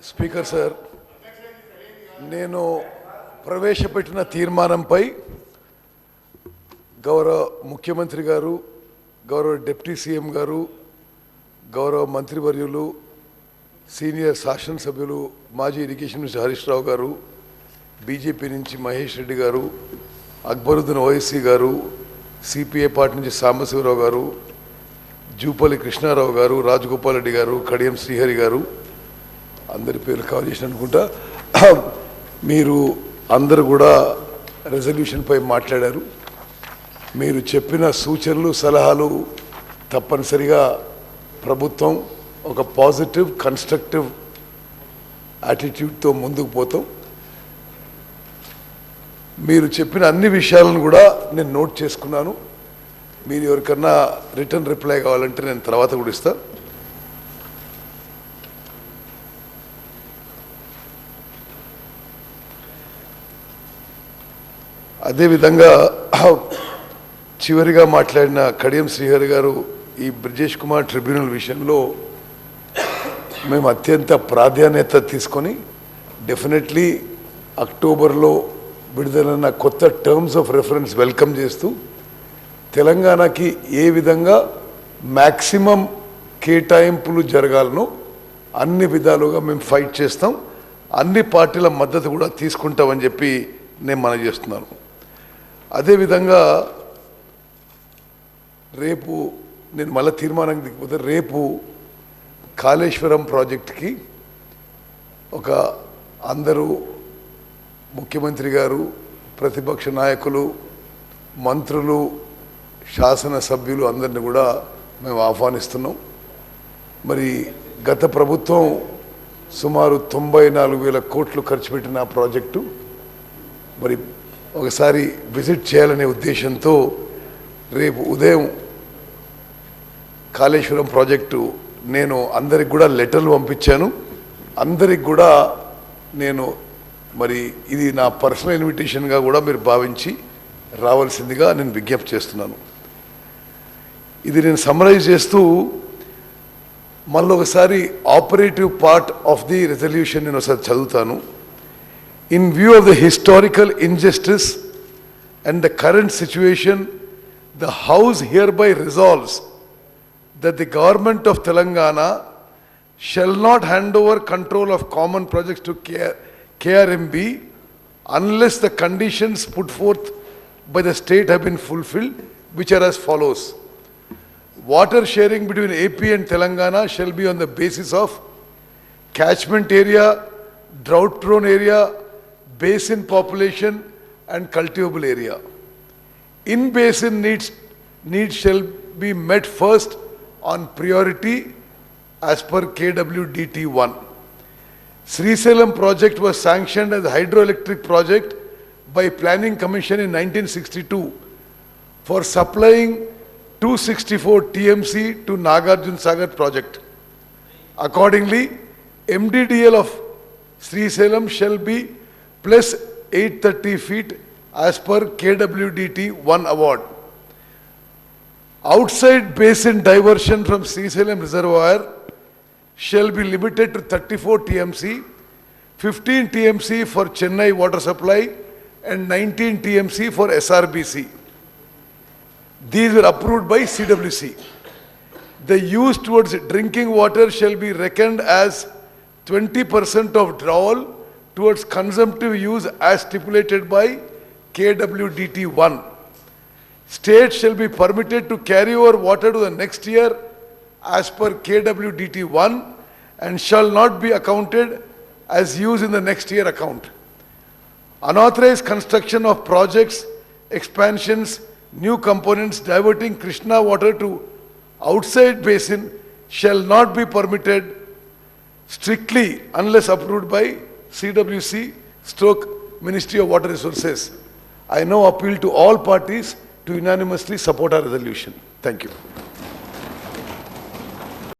Speaker sir నేను ప్రవేశపెట్టిన తీర్మానంపై గౌరవ ముఖ్యమంత్రి గారు గౌరవ డిప్యూటీ సీఎం గారు గౌరవ మంత్రివర్యులు సీనియర్ శాసనసభ్యులు మాజీ ఇరిగేషన్ మినిస్టర్ హరీష్ రావు గారు బీజేపీ నుంచి మహేష్ రెడ్డి గారు అక్బరుద్దీన్ ఓవైసీ గారు సిపిఐ పార్టీ నుంచి సాంబశివరావు గారు జూపల్లి కృష్ణారావు గారు రాజగోపాల్ రెడ్డి గారు కడియం శ్రీహరి గారు అందరి పేర్లు కవర్ చేసిన అనుకుంటా మీరు అందరు కూడా రెజల్యూషన్పై మాట్లాడారు. మీరు చెప్పిన సూచనలు సలహాలు తప్పనిసరిగా ప్రభుత్వం ఒక పాజిటివ్ కన్స్ట్రక్టివ్ యాటిట్యూడ్తో ముందుకు పోతాం. మీరు చెప్పిన అన్ని విషయాలను కూడా నేను నోట్ చేసుకున్నాను. మీరు ఎవరికన్నా రిటర్న్ రిప్లై కావాలంటే నేను తర్వాత కూడా ఇస్తాను అదేవిధంగా చివరిగా మాట్లాడిన కడియం శ్రీహరి గారు ఈ బ్రిజేష్ కుమార్ ట్రిబ్యునల్ విషయంలో మేము అత్యంత ప్రాధాన్యత తీసుకొని డెఫినెట్లీ అక్టోబర్లో విడుదలైన కొత్త టర్మ్స్ ఆఫ్ రెఫరెన్స్ వెల్కమ్ చేస్తూ తెలంగాణకి ఏ విధంగా మ్యాక్సిమం కేటాయింపులు జరగాలనో అన్ని విధాలుగా మేము ఫైట్ చేస్తాం. అన్ని పార్టీల మద్దతు కూడా తీసుకుంటామని చెప్పి నేను మనం చేస్తున్నాను. అదేవిధంగా రేపు నేను మళ్ళీ తీర్మానానికి దిగిపోతే రేపు కాళేశ్వరం ప్రాజెక్టుకి ఒక అందరూ ముఖ్యమంత్రి గారు ప్రతిపక్ష నాయకులు మంత్రులు శాసనసభ్యులు అందరిని కూడా మేము ఆహ్వానిస్తున్నాం. మరి గత ప్రభుత్వం సుమారు తొంభై నాలుగు వేల కోట్లు ఖర్చు పెట్టిన ఆ ప్రాజెక్టు మరి ఒకసారి విజిట్ చేయాలనే ఉద్దేశంతో రేపు ఉదయం కాళేశ్వరం ప్రాజెక్టు నేను అందరికి కూడా లెటర్లు పంపించాను. అందరికి కూడా నేను మరి ఇది నా పర్సనల్ ఇన్విటేషన్గా కూడా మీరు భావించి రావాల్సిందిగా నేను విజ్ఞప్తి చేస్తున్నాను. ఇది నేను సమరైజ్ చేస్తూ మళ్ళీ ఒకసారి operative part of the resolution నేను ఒకసారి చదువుతాను. In view of the historical injustice and the current situation, the House hereby resolves that the government of Telangana shall not hand over control of common projects to KRMB unless the conditions put forth by the state have been fulfilled, which are as follows. Water sharing between AP and Telangana shall be on the basis of catchment area, drought prone area, basin population and cultivable area. In basin needs, needs shall be met first on priority as per KWDT 1. Srisalam project was sanctioned as a hydroelectric project by Planning Commission in 1962 for supplying 264 TMC to Nagarjun Sagar project. Accordingly, MDDL of Sri Salem shall be plus 830 feet as per KWDT 1 award. Outside basin diversion from Salem reservoir shall be limited to 34 TMC, 15 TMC for Chennai water supply and 19 TMC for SRBC. These were approved by CWC. The use towards drinking water shall be reckoned as 20% of drawal towards consumptive use as stipulated by KWDT 1. State shall be permitted to carry over water to the next year as per KWDT 1 and shall not be accounted as use in the next year account. Unauthorized construction of projects, expansions, new components diverting Krishna water to outside basin shall not be permitted strictly unless approved by CWC stroke Ministry of Water Resources. I now appeal to all parties to unanimously support our resolution. Thank you.